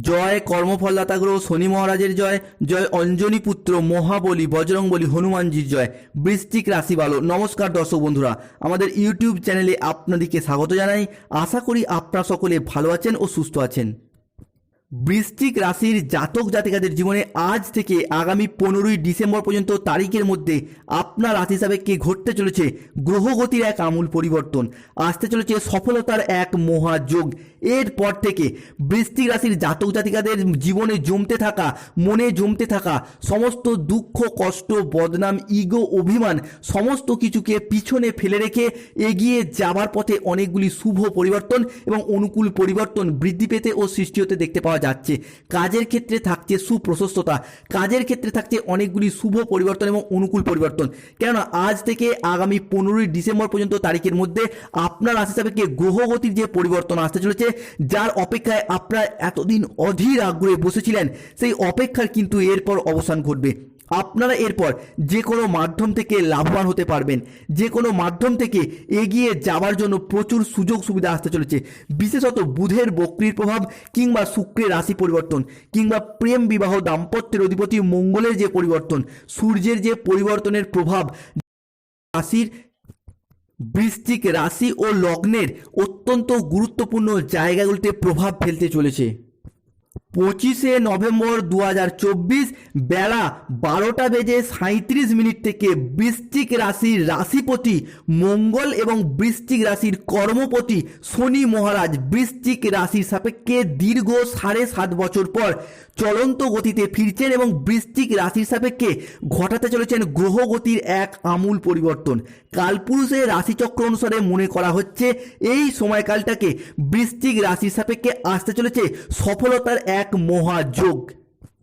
জয় কর্মফলদাতা গ্রহ শনি মহারাজের জয় জয় অঞ্জনী পুত্র মহাবলী বজরংবলী হনুমানজির জয় বৃষ্টিক রাশি ভালো নমস্কার দর্শক বন্ধুরা, আমাদের ইউটিউব চ্যানেলে আপনাদেরকে স্বাগত জানাই। আশা করি আপনারা সকলে ভালো আছেন ও সুস্থ আছেন। বৃশ্চিক রাশির জাতক জাতিকাদের জীবনে আজ থেকে আগামী পনেরোই ডিসেম্বর পর্যন্ত তারিখের মধ্যে আপনার রাশি হিসাবে কে ঘটতে চলেছে? গ্রহগতির এক আমূল পরিবর্তন। আসতে চলেছে সফলতার এক মহাযোগ। এরপর থেকে বৃশ্চিক রাশির জাতক জাতিকাদের জীবনে জমতে থাকা, মনে জমতে থাকা, সমস্ত দুঃখ, কষ্ট, বদনাম, ইগো, অভিমান, সমস্ত কিছুকে পিছনে ফেলে রেখে এগিয়ে যাবার পথে অনেকগুলি শুভ পরিবর্তন এবং অনুকূল পরিবর্তন বৃদ্ধি পেতে ও সৃষ্টি হতে দেখতে পাওয়া যাচ্ছে। কাজের ক্ষেত্রে থাকছে সুপ্রশস্ততা। কাজের ক্ষেত্রে থাকছে অনেকগুলি শুভ পরিবর্তন এবং অনুকূল পরিবর্তন। কেননা, আজ থেকে আগামী পনেরোই ডিসেম্বর পর্যন্ত তারিখের মধ্যে আপনার রাশি হিসাবে গ্রহগতির যে পরিবর্তন আসতে চলেছে, যার অপেক্ষায় আপনার এতদিন অধীর আগ্রহে বসেছিলেন, সেই অপেক্ষার কিন্তু এরপর অবসান ঘটবে। আপনারা এরপর যে কোনো মাধ্যম থেকে লাভবান হতে পারবেন। যে কোনো মাধ্যম থেকে এগিয়ে যাওয়ার জন্য প্রচুর সুযোগ সুবিধা আসতে চলেছে। বিশেষত বুধের বক্রির প্রভাব কিংবা শুক্রের রাশি পরিবর্তন কিংবা প্রেম বিবাহ দাম্পত্যের অধিপতি মঙ্গলের যে পরিবর্তন, সূর্যের যে পরিবর্তনের প্রভাব, রাশির বৃশ্চিক রাশি ও লগ্নের অত্যন্ত গুরুত্বপূর্ণ জায়গাগুলিতে প্রভাব ফেলতে চলেছে। পঁচিশে নভেম্বর দু হাজার চব্বিশ বেলা বারোটা বেজে সাঁত্রিশ মিনিট থেকে বৃশ্চিক রাশির রাশিপতি মঙ্গল এবং বৃশ্চিক রাশির কর্মপতি শনি মহারাজ বৃশ্চিক রাশির সাপেক্ষে দীর্ঘ সাড়ে সাত বছর পর চলন্ত গতিতে ফিরছেন এবং বৃশ্চিক রাশির সাপেক্ষে ঘটাতে চলেছেন গ্রহগতির এক আমূল পরিবর্তন। কালপুরুষের রাশিচক্র অনুসারে মনে করা হচ্ছে এই সময়কালটাকে বৃশ্চিক রাশির সাপেক্ষে আসতে চলেছে সফলতার এক মহাযোগ।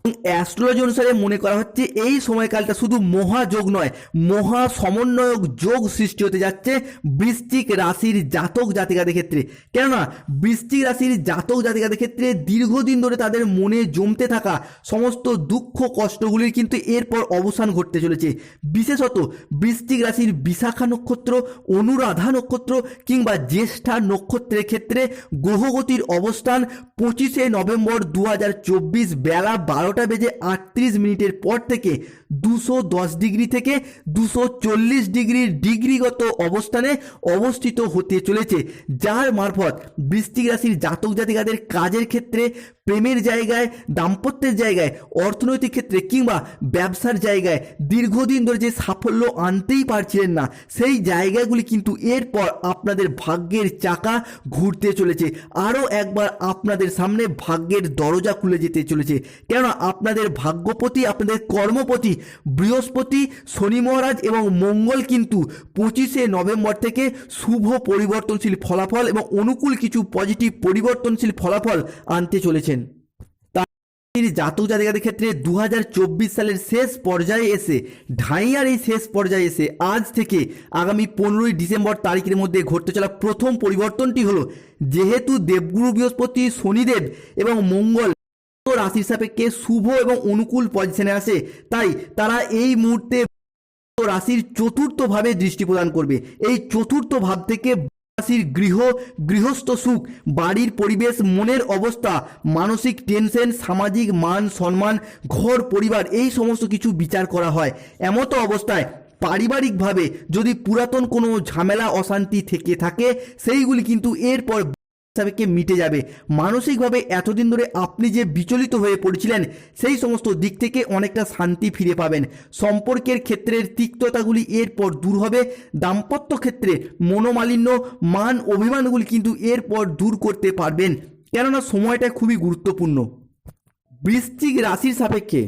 অ্যাস্ট্রোলজি অনুসারে মনে করা হচ্ছে এই সময়কালটা শুধু মহাযোগ নয় মহা সমন্বয়ক যোগ সৃষ্টি হতে যাচ্ছে বৃশ্চিক রাশির জাতক জাতিকাদের ক্ষেত্রে। কেননা, বৃশ্চিক রাশির জাতক জাতিকাদের ক্ষেত্রে দীর্ঘদিন ধরে তাদের মনে জমতে থাকা সমস্ত দুঃখ কষ্টগুলির কিন্তু এরপর অবসান ঘটতে চলেছে। বিশেষত বৃশ্চিক রাশির বিশাখা নক্ষত্র, অনুরাধা নক্ষত্র কিংবা জ্যেষ্ঠা নক্ষত্রের ক্ষেত্রে গ্রহগতির অবস্থান পঁচিশে নভেম্বর দু হাজার চব্বিশ বেলা বারোটা বেজে আটত্রিশ মিনিটের পর থেকে দুশো দশ ডিগ্রি থেকে দুশো চল্লিশ ডিগ্রির ডিগ্রিগত অবস্থানে অবস্থিত হতে চলেছে, যার মারফত বৃশ্চিক রাশির জাতক জাতিকাদের কাজের ক্ষেত্রে, প্রেমের জায়গায়, দাম্পত্যের জায়গায়, অর্থনৈতিক ক্ষেত্রে কিংবা ব্যবসার জায়গায় দীর্ঘদিন ধরে যে সাফল্য আনতেই পারছিলেন না, সেই জায়গাগুলি কিন্তু এরপর আপনাদের ভাগ্যের চাকা ঘুরতে চলেছে। আরও একবার আপনাদের সামনে ভাগ্যের দরজা খুলে যেতে চলেছে। কেননা আপনাদের ভাগ্যপতি, আপনাদের কর্মপতি বৃহস্পতি, শনি মহারাজ এবং মঙ্গল কিন্তু পঁচিশে নভেম্বর থেকে শুভ পরিবর্তনশীল ফলাফল এবং অনুকূল কিছু পজিটিভ পরিবর্তনশীল ফলাফল আনতে চলেছেন। তার জাতক জাতিকাদের ক্ষেত্রে দু হাজার চব্বিশ সালের শেষ পর্যায়ে এসে, ঢাইয়ার এই শেষ পর্যায়ে এসে আজ থেকে আগামী পনেরোই ডিসেম্বর তারিখের মধ্যে ঘটতে চলা প্রথম পরিবর্তনটি হলো, যেহেতু দেবগুরু বৃহস্পতি, শনিদেব এবং মঙ্গল রাশির সাপেক্ষে শুভ এবং অনুকূল পজিশনে আসে তাই তারা এই মুহূর্তে রাশির চতুর্থ ভাবে দৃষ্টি প্রদান করবে। এই চতুর্থ ভাব থেকে রাশির গৃহ, গৃহস্থ সুখ, বাড়ির পরিবেশ, মনের অবস্থা, মানসিক টেনশন সামাজিক মান সম্মান, ঘর, পরিবার, এই সমস্ত কিছু বিচার করা হয়। এমতো অবস্থায় পারিবারিকভাবে যদি পুরাতন কোনো ঝামেলা, অশান্তি থেকে থাকে, সেইগুলি কিন্তু এরপর সাপেক্ষে মিটে যাবে। মানসিকভাবে এতদিন ধরে আপনি যে বিচলিত হয়ে পড়েছিলেন, সেই সমস্ত দিক থেকে অনেকটা শান্তি ফিরে পাবেন। সম্পর্কের ক্ষেত্রের তিক্ততাগুলি এরপর দূর হবে। দাম্পত্য ক্ষেত্রে মনোমালিন্য, মান অভিমানগুলি কিন্তু এরপর দূর করতে পারবেন। কেননা সময়টা খুবই গুরুত্বপূর্ণ। বৃশ্চিক রাশির সাপেক্ষে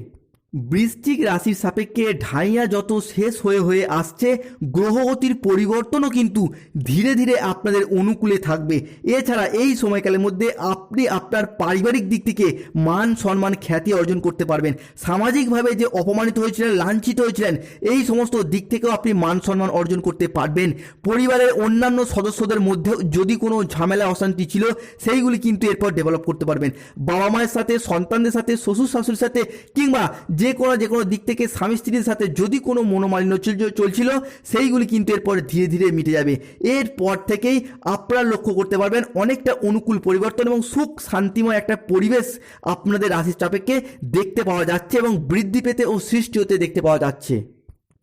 বৃশ্চিক রাশির সাপেক্ষে ঢাইয়া যত শেষ হয়ে হয়ে আসছে, গ্রহগতির পরিবর্তনও কিন্তু ধীরে ধীরে আপনাদের অনুকূলে থাকবে। এছাড়া এই সময়কালের মধ্যে আপনি আপনার পারিবারিক দিক থেকে মান সম্মান খ্যাতি অর্জন করতে পারবেন। সামাজিকভাবে যে অপমানিত হয়েছিলেন, লাঞ্ছিত হয়েছিলেন, এই সমস্ত দিক থেকেও আপনি মান সম্মান অর্জন করতে পারবেন। পরিবারের অন্যান্য সদস্যদের মধ্যে যদি কোনো ঝামেলা, অশান্তি ছিল, সেইগুলি কিন্তু এরপর ডেভেলপ করতে পারবেন। বাবা মায়ের সাথে, সন্তানদের সাথে শ্বশুর শাশুড়ির সাথে কিংবা যে যে কোনো যে কোনো দিক থেকে স্বামী স্ত্রীর সাথে যদি কোনো মনোমালিন্য চল- চলছিল, সেইগুলি কিন্তু এরপর ধীরে ধীরে মিটে যাবে। এরপর থেকেই আপনারা লক্ষ্য করতে পারবেন অনেকটা অনুকূল পরিবর্তন এবং সুখ শান্তিময় একটা পরিবেশ আপনাদের রাশির চাপেকে দেখতে পাওয়া যাচ্ছে এবং বৃদ্ধি পেতে ও সৃষ্টি হতে দেখতে পাওয়া যাচ্ছে।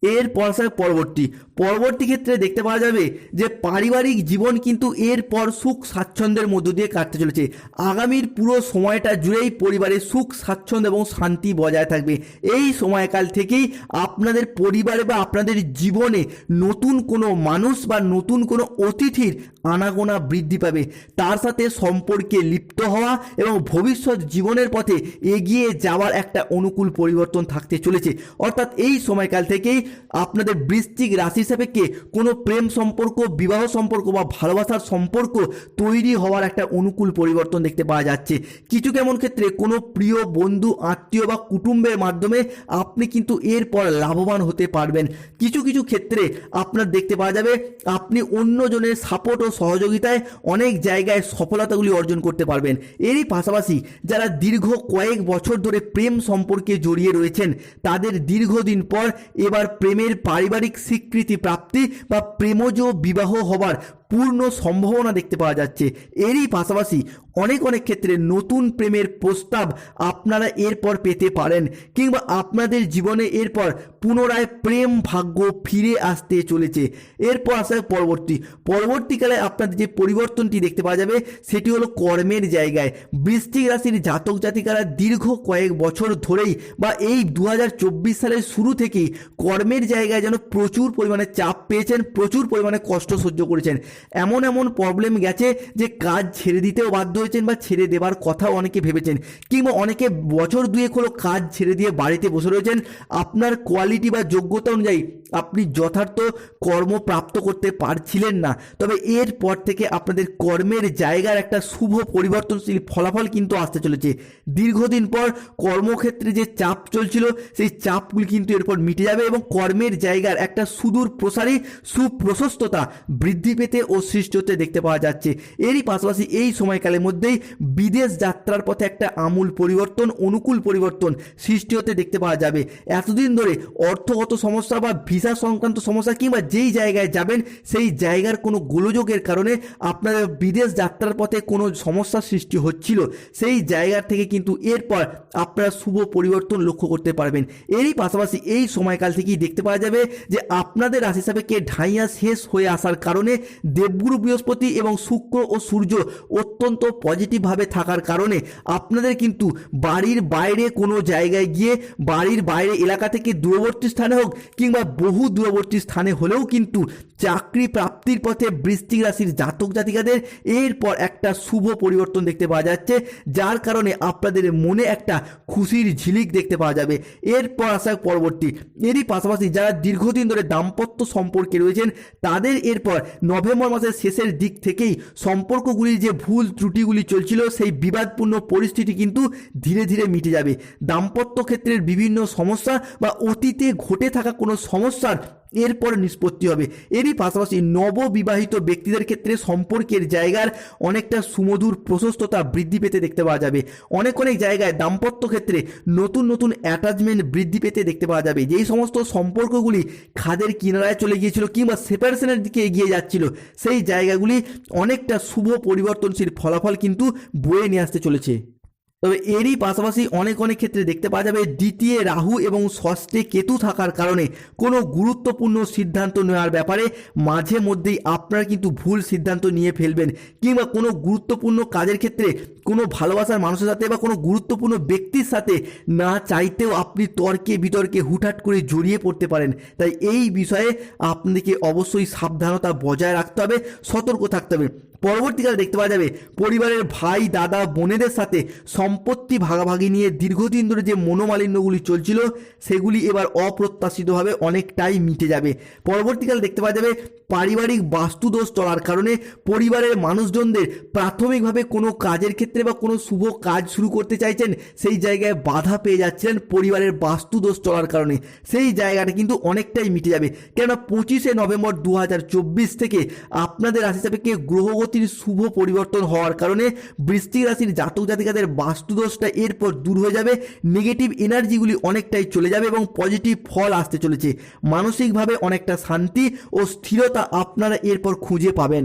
এর পর পরবর্তী। পরবর্তী ক্ষেত্রে দেখতে পাওয়া যাবে যে পারিবারিক জীবন কিন্তু এর পর সুখ স্বাচ্ছন্দ্যের মধ্য দিয়ে কাটতে চলেছে। আগামীর পুরো সময়টা জুড়েই পরিবারে সুখ, স্বাচ্ছন্দ্য এবং শান্তি বজায় থাকবে। এই সময়কাল থেকেই আপনাদের পরিবারে বা আপনাদের জীবনে নতুন কোনো মানুষ বা নতুন কোনো অতিথির আনাগোনা বৃদ্ধি পাবে। তার সাথে সম্পর্কে লিপ্ত হওয়া এবং ভবিষ্যৎ জীবনের পথে এগিয়ে যাওয়ার একটা অনুকূল পরিবর্তন থাকতে চলেছে। অর্থাৎ এই সময়কাল থেকেই আপনাদের বৃশ্চিক রাশি সাপেক্ষে কোনো প্রেম সম্পর্ক, বিবাহ সম্পর্ক বা ভালোবাসার সম্পর্ক তৈরি হওয়ার একটা অনুকূল পরিবর্তন দেখতে পাওয়া যাচ্ছে। কিছু কেমন ক্ষেত্রে কোনো প্রিয় বন্ধু, আত্মীয় বা কুটুম্বের মাধ্যমে আপনি কিন্তু এরপর লাভবান হতে পারবেন। কিছু কিছু ক্ষেত্রে আপনার দেখতে পাওয়া যাবে, আপনি অন্যজনের সাপোর্ট ও সহযোগিতায় অনেক জায়গায় সফলতাগুলি অর্জন করতে পারবেন। এরই পাশাপাশি যারা দীর্ঘ কয়েক বছর ধরে প্রেম সম্পর্কে জড়িয়ে রয়েছেন, তাদের দীর্ঘদিন পর এবার প্রেমের পারিবারিক স্বীকৃতি প্রাপ্তি বা প্রেমজ বিবাহ হবার পূর্ণ সম্ভাবনা দেখতে পাওয়া যাচ্ছে। এরই পাশাপাশি অনেক অনেক ক্ষেত্রে নতুন প্রেমের প্রস্তাব আপনারা এরপর পেতে পারেন কিংবা আপনাদের জীবনে এরপর পুনরায় প্রেম ভাগ্য ফিরে আসতে চলেছে। এরপর আসা পরবর্তী। পরবর্তীকালে আপনাদের যে পরিবর্তনটি দেখতে পাওয়া যাবে, সেটি হলো কর্মের জায়গায়। বৃশ্চিক রাশির জাতক জাতিকারা দীর্ঘ কয়েক বছর ধরেই বা এই দু হাজার চব্বিশ সালের শুরু থেকেই কর্মের জায়গায় যেন প্রচুর পরিমাণে চাপ পেয়েছেন, প্রচুর পরিমাণে কষ্ট সহ্য করেছেন। এমন এমন প্রবলেম গেছে যে কাজ ছেড়ে দিতেও বাধ্য হয়েছেন বা ছেড়ে দেবার কথাও অনেকে ভেবেছেন। কিংবা অনেকে বছর দুয়েক হলো কাজ ছেড়ে দিয়ে বাড়িতে বসে রয়েছেন। আপনার কোয়ালিটি বা যোগ্যতা অনুযায়ী আপনি যথার্থ কর্ম প্রাপ্ত করতে পারছিলেন না। তবে এরপর থেকে আপনাদের কর্মের জায়গার একটা শুভ পরিবর্তনশীল ফলাফল কিন্তু আসতে চলেছে। দীর্ঘদিন পর কর্মক্ষেত্রে যে চাপ চলছিল, সেই চাপগুলি কিন্তু এরপর মিটে যাবে এবং কর্মের জায়গার একটা সুদূর প্রসারী, সুপ্রশস্ততা বৃদ্ধি পেতে ও সৃষ্টি হতে দেখতে পাওয়া যাচ্ছে। এরই পাশাপাশি এই সময়কালের মধ্যেই বিদেশ যাত্রার পথে একটা আমূল পরিবর্তন, অনুকূল পরিবর্তন সৃষ্টি হতে দেখতে পাওয়া যাবে। এতদিন ধরে অর্থগত সমস্যা বা ভিসা সংক্রান্ত সমস্যা কিংবা যেই জায়গায় যাবেন, সেই জায়গার কোনো গোলযোগের কারণে আপনার বিদেশ যাত্রার পথে কোনো সমস্যার সৃষ্টি হচ্ছিল। সেই জায়গা থেকে কিন্তু এরপর আপনারা শুভ পরিবর্তন লক্ষ্য করতে পারবেন। এরই পাশাপাশি এই সময়কাল থেকেই দেখতে পাওয়া যাবে যে আপনাদের রাশি কে ঢাইয়া শেষ হয়ে আসার কারণে দেবগুরু বৃহস্পতি এবং শুক্র ও সূর্য অত্যন্ত পজিটিভভাবে থাকার কারণে আপনাদের কিন্তু বাড়ির বাইরে কোনো জায়গায় গিয়ে বাড়ির বাইরে এলাকা থেকে দূরবর্তী স্থানে হোক কিংবা বহু দূরবর্তী স্থানে হলেও কিন্তু চাকরি প্রাপ্তির পথে বৃশ্চিক রাশির জাতক জাতিকাদের এরপর একটা শুভ পরিবর্তন দেখতে পাওয়া যাচ্ছে, যার কারণে আপনাদের মনে একটা খুশির ঝিলিক দেখতে পাওয়া যাবে। এরপর আসা পরবর্তী, এরই পাশাপাশি যারা দীর্ঘদিন ধরে দাম্পত্য সম্পর্কে রয়েছেন, তাদের এরপর নভেম্বর মাসের শেষের দিক থেকেই সম্পর্কগুলির যে ভুল ত্রুটিগুলি চলছিল, সেই বিবাদপূর্ণ পরিস্থিতি কিন্তু ধীরে ধীরে মিটে যাবে। দাম্পত্য ক্ষেত্রের বিভিন্ন সমস্যা বা অতীতে ঘটে থাকা কোনো সমস্যার এরপর নিষ্পত্তি হবে। এরই পাশাপাশি নববিবাহিত ব্যক্তিদের ক্ষেত্রে সম্পর্কের জায়গার অনেকটা সুমধুর প্রশস্ততা বৃদ্ধি পেতে দেখতে পাওয়া যাবে। অনেক অনেক জায়গায় দাম্পত্য ক্ষেত্রে নতুন নতুন অ্যাটাচমেন্ট বৃদ্ধি পেতে দেখতে পাওয়া যাবে। যেই সমস্ত সম্পর্কগুলি খাদের কিনারায় চলে গিয়েছিল কিংবা সেপারেশনের দিকে এগিয়ে যাচ্ছিল, সেই জায়গাগুলি অনেকটা শুভ পরিবর্তনশীল ফলাফল কিন্তু বয়ে নিয়ে আসতে চলেছে। তবে এরই পাশাপাশি অনেক অনেক ক্ষেত্রে দেখতে পাওয়া যাবে দ্বিতীয় রাহু এবং ষষ্ঠে কেতু থাকার কারণে কোনো গুরুত্বপূর্ণ সিদ্ধান্ত নেওয়ার ব্যাপারে মাঝে মধ্যেই আপনারা কিন্তু ভুল সিদ্ধান্ত নিয়ে ফেলবেন কিংবা কোনো গুরুত্বপূর্ণ কাজের ক্ষেত্রে কোনো ভালোবাসার মানুষের সাথে বা কোনো গুরুত্বপূর্ণ ব্যক্তির সাথে না চাইতেও আপনি তর্কে বিতর্কে হুটহাট করে জড়িয়ে পড়তে পারেন। তাই এই বিষয়ে আপনাকে অবশ্যই সাবধানতা বজায় রাখতে হবে, সতর্ক থাকতে হবে। পরবর্তীকালে দেখতে পাওয়া যাবে পরিবারের ভাই, দাদা, বোনেদের সাথে সম্পত্তি ভাগাভাগি নিয়ে দীর্ঘদিন ধরে যে মনোমালিন্যগুলি চলছিল, সেগুলি এবার অপ্রত্যাশিতভাবে অনেকটাই মিটে যাবে। পরবর্তীকালে দেখতে পাওয়া যাবে পারিবারিক বাস্তুদোষ চলার কারণে পরিবারের মানুষজনদের প্রাথমিকভাবে কোনো কাজের ক্ষেত্রে বা কোনো শুভ কাজ শুরু করতে চাইছেন, সেই জায়গায় বাধা পেয়ে যাচ্ছিলেন পরিবারের বাস্তুদোষ চলার কারণে। সেই জায়গাটা কিন্তু অনেকটাই মিটে যাবে। কেননা পঁচিশে নভেম্বর দু হাজার চব্বিশ থেকে আপনাদের রাশি সাপেক্ষে গ্রহগত বৃহস্পতির শুভ পরিবর্তন হওয়ার কারণে বৃষ্টিক রাশির জাতক জাতিকাদের বাস্তুদোষটা এরপর দূর হয়ে যাবে। নেগেটিভ এনার্জিগুলি অনেকটাই চলে যাবে এবং পজিটিভ ফল আসতে চলেছে। মানসিকভাবে অনেকটা শান্তি ও স্থিরতা আপনারা এরপর খুঁজে পাবেন।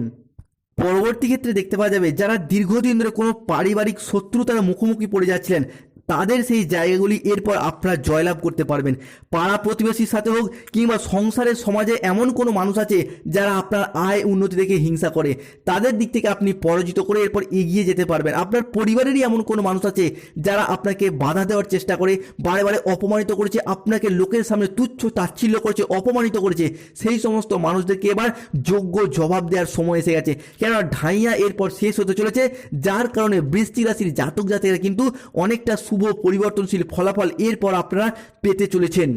পরবর্তী ক্ষেত্রে দেখতে পাওয়া যাবে, যারা দীর্ঘদিন ধরে কোনো পারিবারিক শত্রুতার মুখোমুখি পড়ে যাচ্ছিলেন তাদের সেই জায়গাগুলি এরপর আপনারা জয়লাভ করতে পারবেন। পাড়া প্রতিবেশীর সাথে হোক কিংবা সংসারের সমাজে এমন কোনো মানুষ আছে যারা আপনার আয় উন্নতি দেখে হিংসা করে, তাদের দিক থেকে আপনি পরাজিত করে এরপর এগিয়ে যেতে পারবেন। আপনার পরিবারেরই এমন কোনো মানুষ আছে যারা আপনাকে বাধা দেওয়ার চেষ্টা করে, বারে বারে অপমানিত করেছে, আপনাকে লোকের সামনে তুচ্ছ তাচ্ছিল্য করেছে, অপমানিত করেছে। সেই সমস্ত মানুষদেরকে এবার যোগ্য জবাব দেওয়ার সময় এসে গেছে। কেননা ঢাইয়া এরপর শেষ হতে চলেছে, যার কারণে বৃষ্টি রাশির জাতক জাতিরা কিন্তু অনেকটা শুভ পরিবর্তনশীল ফলাফল এরপর আপনারা পেতে চলেছেন।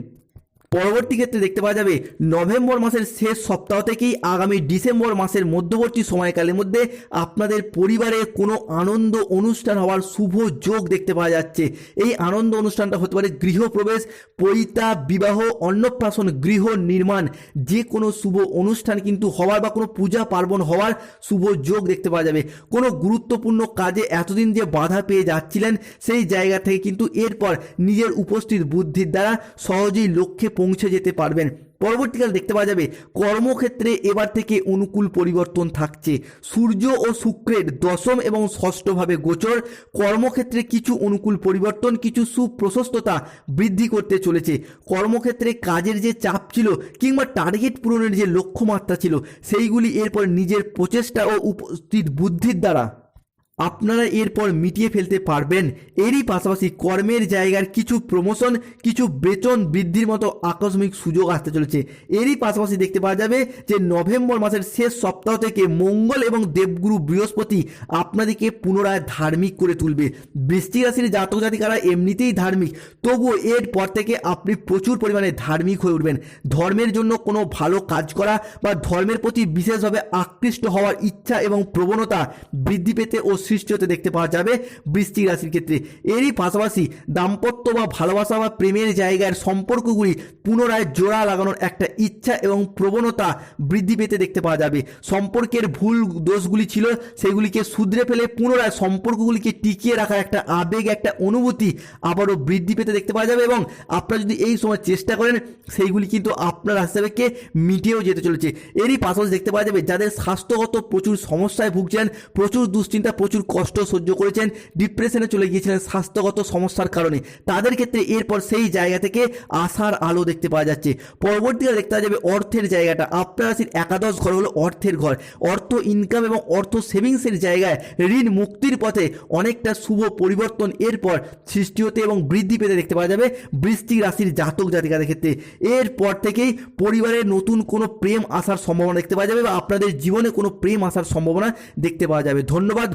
পরবর্তী ক্ষেত্রে দেখতে পাওয়া যাবে নভেম্বর মাসের শেষ সপ্তাহ থেকেই আগামী ডিসেম্বর মাসের মধ্যবর্তী সময়কালের মধ্যে আপনাদের পরিবারে কোনো আনন্দ অনুষ্ঠান হওয়ার শুভ যোগ দেখতে পাওয়া যাচ্ছে। এই আনন্দ অনুষ্ঠানটা হতে পারে গৃহপ্রবেশ পৈতা বিবাহ, অন্নপ্রাশন, গৃহ নির্মাণ। যে কোনো শুভ অনুষ্ঠান কিন্তু হওয়ার বা কোনো পূজা পার্বণ হওয়ার শুভ যোগ দেখতে পাওয়া যাবে। কোনো গুরুত্বপূর্ণ কাজে এতদিন যে বাধা পেয়ে যাচ্ছিলেন সেই জায়গা থেকে কিন্তু এরপর নিজের উপস্থিত বুদ্ধির দ্বারা সহজেই লক্ষ্যে পৌঁছে যেতে পারবেন। পরবর্তীকালে দেখতে পাওয়া যাবে, কর্মক্ষেত্রে এবার থেকে অনুকূল পরিবর্তন থাকছে। সূর্য ও শুক্রের দশম এবং ষষ্ঠভাবে গোচর, কর্মক্ষেত্রে কিছু অনুকূল পরিবর্তন, কিছু সুপ্রশস্ততা বৃদ্ধি করতে চলেছে। কর্মক্ষেত্রে কাজের যে চাপ ছিল কিংবা টার্গেট পূরণের যে লক্ষ্যমাত্রা ছিল, সেইগুলি এরপর নিজের প্রচেষ্টা ও উপস্থিত বুদ্ধির দ্বারা আপনারা এরপর মিটিয়ে ফেলতে পারবেন। এরই পাশাপাশি কর্মের জায়গার কিছু প্রমোশন কিছু বেতন বৃদ্ধির মতো আকস্মিক সুযোগ আসতে চলেছে। এরই পাশাপাশি দেখতে পাওয়া যাবে যে নভেম্বর মাসের শেষ সপ্তাহ থেকে মঙ্গল এবং দেবগুরু বৃহস্পতি আপনাদেরকে পুনরায় ধার্মিক করে তুলবে। বৃষ্টি রাশির জাতক জাতিকারা এমনিতেই ধার্মিক, তবুও এর পর থেকে আপনি প্রচুর পরিমাণে ধার্মিক হয়ে উঠবেন। ধর্মের জন্য কোনো ভালো কাজ করা বা ধর্মের প্রতি বিশেষভাবে আকৃষ্ট হওয়ার ইচ্ছা এবং প্রবণতা বৃদ্ধি পেতে ও সৃষ্টি হতে দেখতে পাওয়া যাবে বৃষ্টি রাশির ক্ষেত্রে। এরই পাশাপাশি দাম্পত্য বা ভালোবাসা বা প্রেমের জায়গার সম্পর্কগুলি পুনরায় জোড়া লাগানোর একটা ইচ্ছা এবং প্রবণতা বৃদ্ধি পেতে দেখতে পাওয়া যাবে। সম্পর্কের ভুল দোষগুলি ছিল, সেগুলিকে শুধরে ফেলে পুনরায় সম্পর্কগুলিকে টিকিয়ে রাখার একটা আবেগ, একটা অনুভূতি আবারও বৃদ্ধি পেতে দেখতে পাওয়া যাবে এবং আপনারা যদি এই সময় চেষ্টা করেন, সেইগুলি কিন্তু আপনার হিসাবেকে মিটিয়েও যেতে চলেছে। এরই পাশাপাশি দেখতে পাওয়া যাবে, যাদের স্বাস্থ্যগত প্রচুর সমস্যায় ভুগছেন প্রচুর দুশ্চিন্তা, প্রচুর কষ্ট সহ্য করেছেন ডিপ্রেশনে চলে গিয়েছিলেন স্বাস্থ্যগত সমস্যার কারণে। তাদের ক্ষেত্রে এরপর সেই জায়গা থেকে আশার আলো দেখতে পাওয়া যাচ্ছে। পরবর্তীকালে দেখতে পাওয়া যাবে অর্থের জায়গাটা। আপনার রাশির একাদশ ঘর হলো অর্থের ঘর। অর্থ ইনকাম এবং অর্থ সেভিংসের জায়গায় ঋণ মুক্তির পথে অনেকটা শুভ পরিবর্তন এরপর সৃষ্টি হতে এবং বৃদ্ধি পেতে দেখতে পাওয়া যাবে বৃষ্টিক রাশির জাতক জাতিকাদের ক্ষেত্রে। এরপর থেকেই পরিবারের নতুন কোনো প্রেম আসার সম্ভাবনা দেখতে পাওয়া যাবে বা আপনাদের জীবনে কোনো প্রেম আসার সম্ভাবনা দেখতে পাওয়া যাবে। ধন্যবাদ